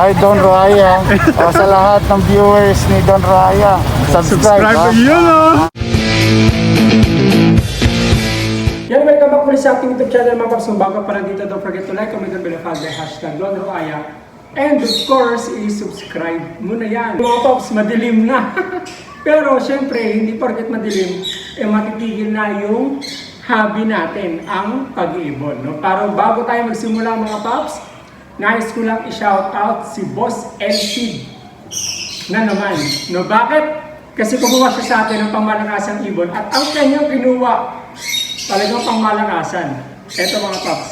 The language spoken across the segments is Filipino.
Hi Don Raya. o sa lahat ng viewers ni Don Raya, subscribe. Subscribe yun oh. Yan, welcome back ulit sa ating YouTube channel mga paps. Kung bago pa lang dito, don't forget to like, comment, and bell by hashtag Don Roaya. And of course, i-subscribe mo na yan. Mga paps, madilim na. Pero syempre, hindi porket madilim, eh matitigil na yung hobby natin, ang pag-iibon. No? Pero bago tayo magsimula mga paps, nais ko lang i-shout out si Boss Elsid na naman. No, bakit? Kasi kumuha siya sa atin ng pangmalakasang ibon at ang kanyang kinuha talagang pangmalakasan. Ito mga paps.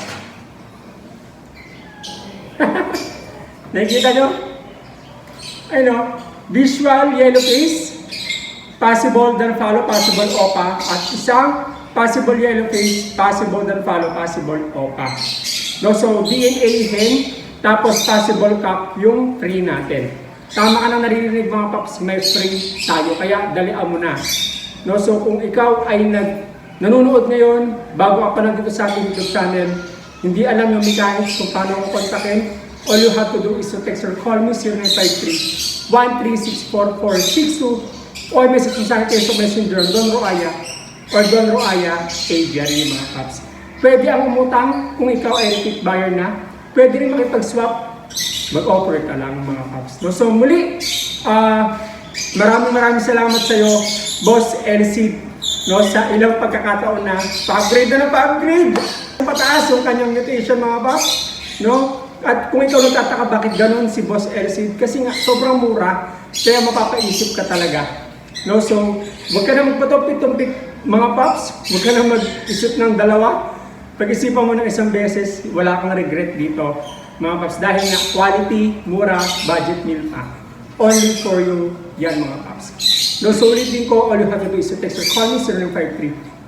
Nakikita nyo? Ano? Visual yellow face, possible then follow, possible opa, at isang possible yellow face, possible then follow, possible opa. No, so DNA hen, tapos possible cup yung free natin. Tama ka nang naririnig mga paps, may free tayo, kaya dalian mo na. No, so kung ikaw ay nag nanonood ngayon, bago ka pa lang dito sa ating YouTube channel, hindi alam yung mechanics kung paano ako kontakin, all you have to do is to text or call me 0953-1364462 or message mo sa akin sa messenger Don Roaya or Don Roaya Aviary mga paps. Pwede ang umutang kung ikaw ay repeat buyer na. Pwede rin makipag-swap mag-offer ka lang mga paps. No? So muli, ah maraming maraming salamat sa iyo, Boss LC, no, sa ilang pagkakataon na pa-upgrade na na pa-upgrade. Pataas yung kanyang mutation mga paps. No? At kung ikaw nagtataka bakit ganun si Boss LC, kasi nga sobrang mura, kaya mapapaisip ka talaga. No, so, wag ka na magpatumpik-tumpik mga paps, wag ka na mag-isip ng dalawa. Pag-isipan mo ng isang beses, wala kang regret dito, mga paps. Dahil nga quality, mura, budget meal pa. Only for you, yan mga paps. No, so ulitin ko, all you have to do is to text or call me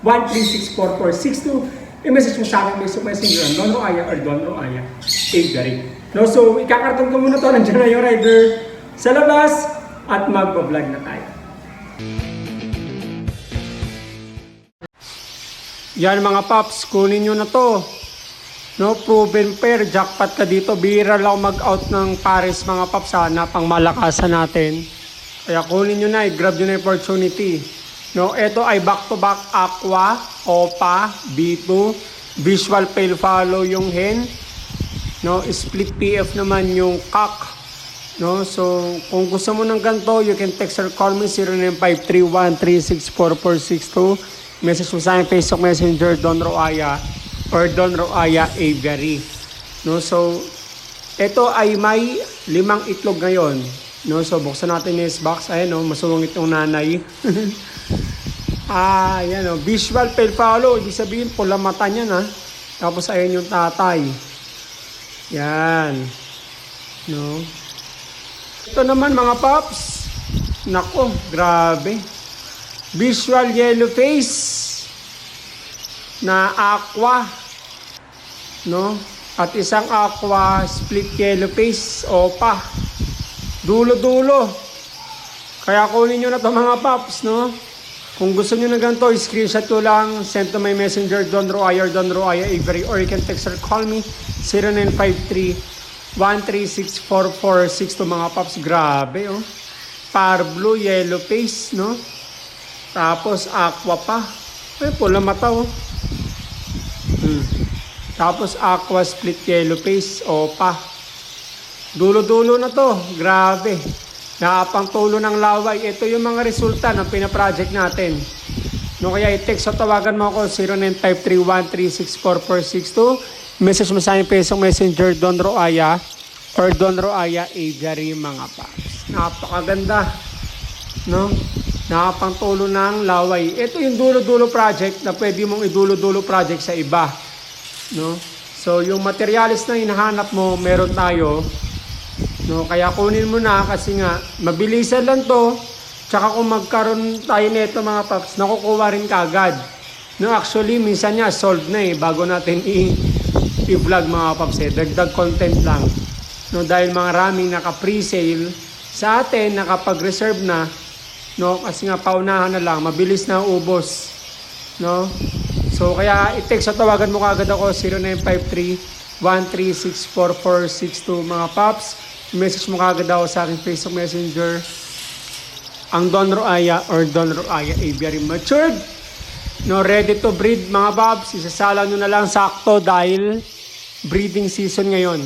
0953-1364462. I-message mo sa akin Facebook Messenger Don Roaya or Don Roaya. Avery. No, so ikakarton ko muna to, nandiyan na yung rider sa labas at magpa-vlog na tayo. Yan mga paps, kunin nyo na to. No, proven pair, jackpot ka dito. Bira lang mag-out ng Paris mga paps ha, na pang malakasan natin. Kaya kunin nyo na, i-grab nyo na opportunity. No, ito ay back-to-back Aqua, Opa, B2, Visual Pale Follow yung hen. No, split PF naman yung cock. No, so kung gusto mo ng ganito, you can text or call me 0953-1364462. Message mo sa akin Facebook Messenger Don Roaya or Don Roaya Aviary. No, so ito ay may limang itlog ngayon. No, so buksan natin yung box. Ayan, no, masungit yung nanay. ah, yan, no, visual pale follow. Ibig sabihin, pula mata niya na. Tapos ayan yung tatay. Yan. No. Ito naman mga paps. Nako, grabe. Visual yellow face na aqua. No? At isang aqua split yellow face opa. Dulo-dulo. Kaya kunin nyo na to mga paps, no? Kung gusto nyo na ganito, screenshot ko lang, send to my messenger, Don Roaya or Don Roaya Avery, or you can text or call me, 0953 1364462 mga paps. Grabe, oh. Par blue, yellow face, no? Tapos aqua pa. Ay, pula mata, oh. Hmm. Tapos aqua split yellow face, opa. Dulo-dulo na to. Grabe. Nakapang tulo ng laway. Ito yung mga resulta ng pinaproject natin. No, kaya i-text o tawagan mo ako 0953-1364462. Message mo sa akin pesong messenger Don Roaya or Don Roaya Aviary mga paps. Napakaganda. No? Nakapang tulo ng laway. Ito yung dulo-dulo project na pwede mong idulo-dulo project sa iba. No? So, yung materials na hinahanap mo, meron tayo. No, kaya kunin mo na kasi nga mabilisan lang 'to. Tsaka kung magkaroon tayo nito mga paps, nakukuha rin kagad. No, actually minsan niya sold na eh bago natin i i-vlog mga paps eh. Dagdag content lang. No, dahil mga raming naka pre-sale sa atin nakapag-reserve na no kasi nga paunahan na lang mabilis na ubos no so kaya i-text o tawagan mo kagad ako 0953 1364462 mga paps message mo kagad ako sa aking Facebook Messenger ang Don Roaya or Don Roaya Aviary matured. No, ready to breed mga babs. Isasala nyo na lang sakto dahil breeding season ngayon.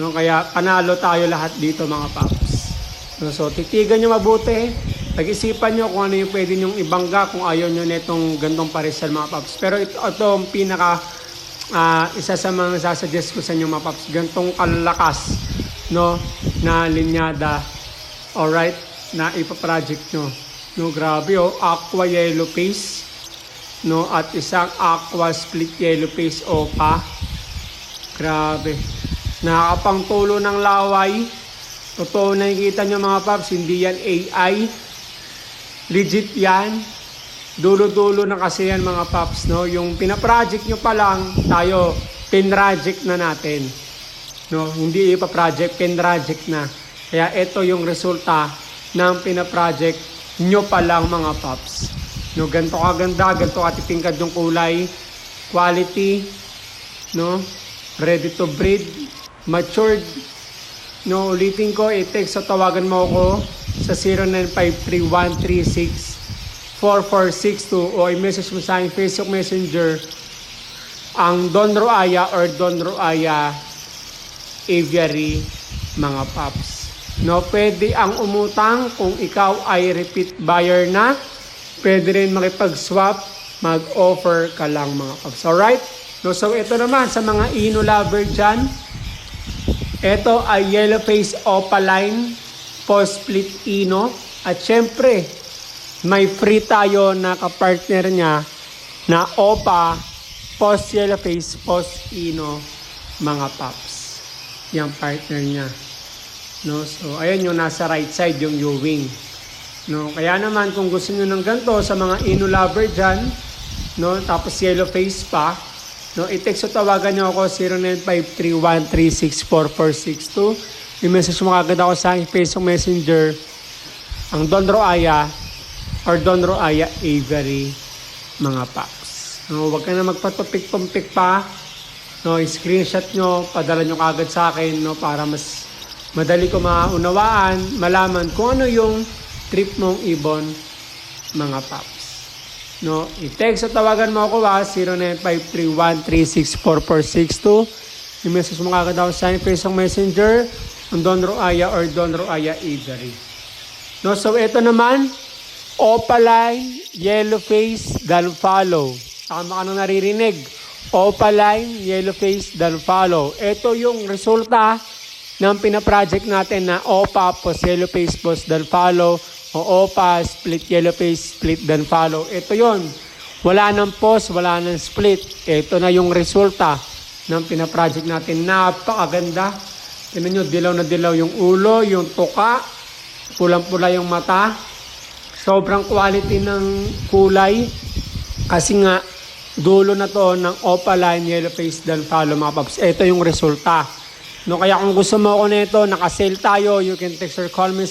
No, kaya panalo tayo lahat dito mga paps. No, so titigan nyo mabuti. Pag-isipan nyo kung ano yung pwede nyong ibangga kung ayaw nyo netong gandong parisal mga paps. Pero ito, ito ang pinaka ah, isa sa mga sasuggest ko sa inyo mga paps. Gantong kalakas no, na linyada. Alright, na ipaproject nyo. No, grabe oh, aqua yellow face. No, at isang aqua split yellow face opa. Grabe. Nakakapangtulo ng laway. Totoo nakikita nyo mga paps, hindi yan AI. Legit yan. Dulo-dulo na kasi yan mga paps, no? Yung pinaproject nyo pa lang, tayo, pinroject na natin. No, hindi ipa-project, pinroject na. Kaya ito yung resulta ng pinaproject nyo pa lang mga paps. No, ganito kaganda, ganito katitingkad yung kulay, quality, no? Ready to breed, matured. No, ulitin ko, i-text o tawagan mo ako sa 0953-136-4462 o i-message mo sa aking Facebook Messenger ang Don Roaya or Don Roaya Aviary mga paps. No, pwede ang umutang kung ikaw ay repeat buyer na. Pwede rin makipag-swap, mag-offer ka lang mga paps. Alright? No, so ito naman sa mga ino lover dyan. Ito ay yellow face opaline post split ino. At syempre, may free tayo na kapartner niya na opa post yellow face post ino mga paps. Yung partner niya. No, so ayan yung nasa right side yung U-wing. No, kaya naman kung gusto niyo ng ganito sa mga ino lover diyan, no, tapos yellow face pa, no, i-text o tawagan niyo ako 0953-136-4462. I-message mo kagad ako sa Facebook Messenger ang Don Roaya or Don Roaya Avery mga paps. No, wag ka na magpatupik-tumpik pa. No, screenshot nyo, padala nyo kagad sa akin no, para mas madali ko maunawaan, malaman kung ano yung trip mong ibon mga paps. No, i-text at tawagan mo ako ha, 0953-136-4462. I-message mo kagad ako sa Facebook Messenger, ang Don Roaya or Don Roaya Avery. No, so ito naman, Opaline, Yellow Face, Dan Follow. Tama ka nang naririnig. Opaline, Yellow Face, Dan Follow. Ito yung resulta ng pinaproject natin na OPA, post Yellow Face, post Dan Follow, o OPA, split Yellow Face, split Dan Follow. Ito yon Wala nang post, wala nang split. Ito na yung resulta ng pinaproject natin. Napakaganda. Tingnan nyo, dilaw na dilaw yung ulo, yung tuka, pulang-pula yung mata. Sobrang quality ng kulay. Kasi nga, dulo na to ng Opaline Yellow Face Dan Follow mga paps. Ito yung resulta. No, kaya kung gusto mo ako nito, naka-sale tayo, you can text or call me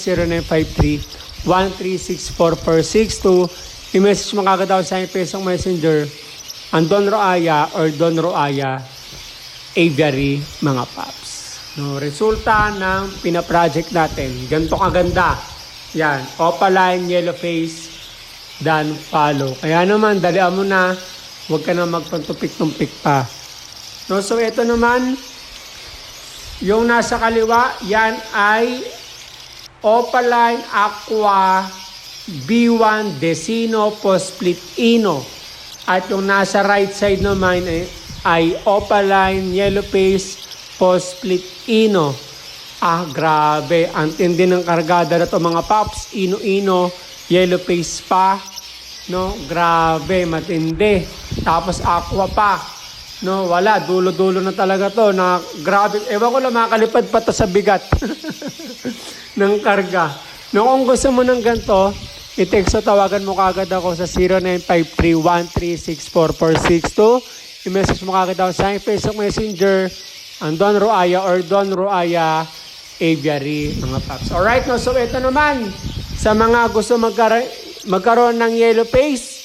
0953-136-4462. I-message mo kagad ako sa Facebook Messenger ang Don Roaya or Don Roaya Aviary mga paps. No, resulta ng pinaproject natin. Ganito kaganda. Yan, Opaline, Yellow Face, Dan Follow. Kaya naman, dalian mo na, huwag ka na magpantupik-tumpik pa. No, so ito naman, yung nasa kaliwa, yan ay Opaline Aqua B1 Desino Posplit Ino. At yung nasa right side naman ay, ay Opaline Yellow Face Posplit Ino. Ah, grabe. Ang tindi ng kargada na to mga paps. Ino-ino. Yellow face pa. No, grabe. Matindi. Tapos aqua pa. No, wala. Dulo-dulo na talaga to. Na, grabe. Ewan ko lang makakalipad pa to sa bigat. ng karga. No, kung gusto mo ng ganito, i-text o tawagan mo kagad ako sa 0953-136-4462. I-message mo kagad ako sa aking Facebook Messenger ang Don Roaya or Don Roaya Aviary, mga paps. Alright, no? So, ito naman, sa mga gusto magkara- magkaroon ng yellow face,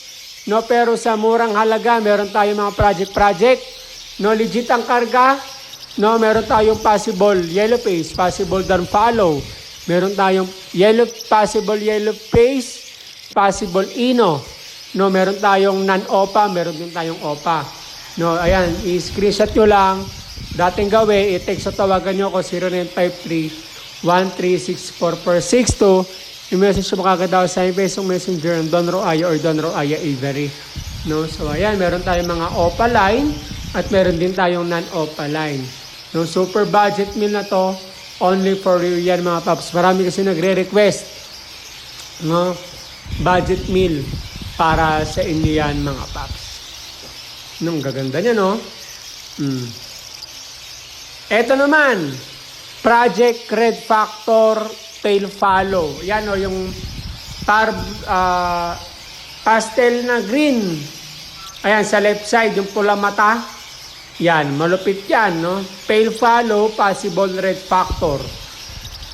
no? Pero sa murang halaga, meron tayo mga project-project, no? Legit ang karga, no, meron tayong possible yellow face, possible dan follow. Meron tayong yellow possible yellow face, possible ino. No, meron tayong non-OPA, meron din tayong OPA. No, ayan, i-screenshot nyo lang. Dating gawin, i-text sa tawagan nyo ako 0953 1364462. I-message mo kagad daw sa Facebook Messenger ng Don Roaya or Don Roaya Avery. No, so ayan, meron tayong mga OPA line at meron din tayong non-OPA line. No, super budget meal na to, only for you yan mga paps. Marami kasi nagre-request. No, budget meal para sa inyo yan mga paps. Nung gaganda niya, no? Mm. Ito naman, Project Red Factor Tail Follow. Yan o, yung par, ah, pastel na green. Ayan, sa left side, yung pula mata. Yan, malupit yan, no? Pale follow, possible red factor.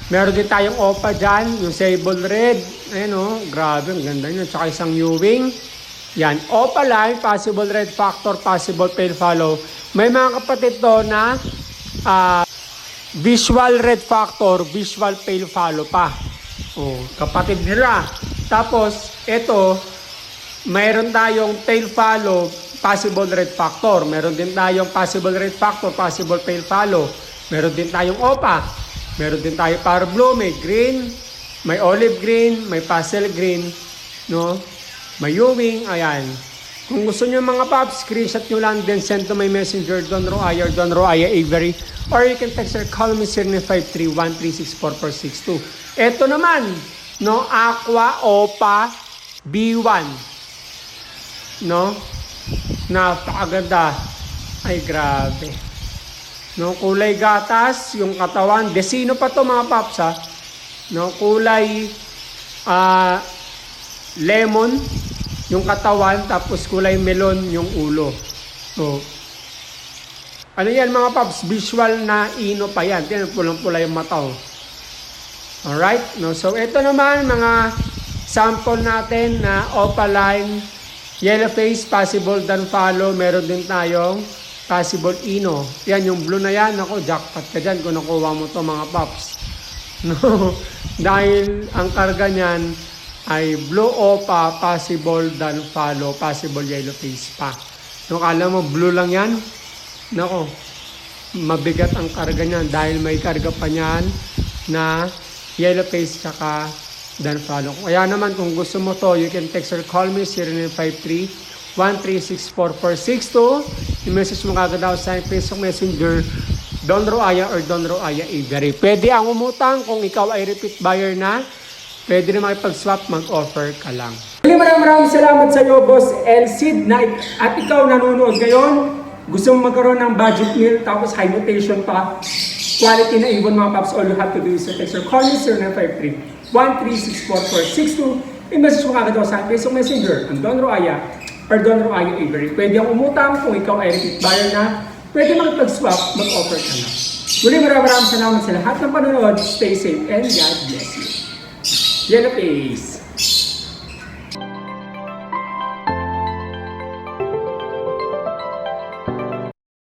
Meron din tayong OPA dyan, yung sable red. Ayan, no? Grabe, ang ganda nyo. Tsaka isang Ewing. Yan, OPA line, possible red factor, possible pale follow. May mga kapatid to na ah, visual red factor, visual pale follow pa. Oh, kapatid nila. Tapos, ito, mayroon tayong tail follow, possible red factor. Meron din tayong possible red factor, possible tail follow. Meron din tayong OPA. Meron din tayo power blue, may green, may olive green, may pastel green, no? May Ewing, ayan. Kung gusto nyo mga paps, screenshot nyo lang then send to my messenger, Don Roaya or Don Roaya Avery. Or you can text or call me 0953-1364462. Ito naman, no, Aqua Opa B1. No? Napakaganda. Ay, grabe. No, kulay gatas, yung katawan. Desino pa to mga paps ha. No, kulay ah lemon, yung katawan, tapos kulay melon yung ulo. So, ano yan mga paps? Visual na ino pa yan. Tiyan, pulang-pula yung mata. oh. Alright? No, so, ito naman mga sample natin na opaline, yellow face, possible dan follow. Meron din tayong possible ino. Yan, yung blue na yan. Ako, jackpot ka dyan kung nakuha mo to mga paps. No, dahil ang karga niyan ay blue opa, possible dan follow, possible yellow face pa. No, kala mo blue lang yan? Nako, mabigat ang karga niyan dahil may karga pa niyan na yellow face tsaka dan follow. Kaya naman kung gusto mo to, you can text or call me 0953 1364462. I-message mo kagad daw sa Facebook Messenger Don Roaya or Don Roaya Avery. Pwede ang umutang kung ikaw ay repeat buyer na. Pwede na makipag-swap, mag-offer ka lang. Maraming maraming maraming salamat sa iyo, Boss Elsid, na at ikaw nanonood ngayon. Gusto mo magkaroon ng budget meal, tapos high notation pa, quality na ibon mga paps, all you have to do is text or call me 0953 1364462. I-message mo kagad ako sa Facebook Messenger, ang Don Roaya or Don Roaya Avery. Pwede ang umutang kung ikaw ay repeat buyer na. Pwede makipag-swap, mag-offer ka na. Muli maraming maraming salamat sa lahat ng panonood. Stay safe and God bless you. Yellow Face.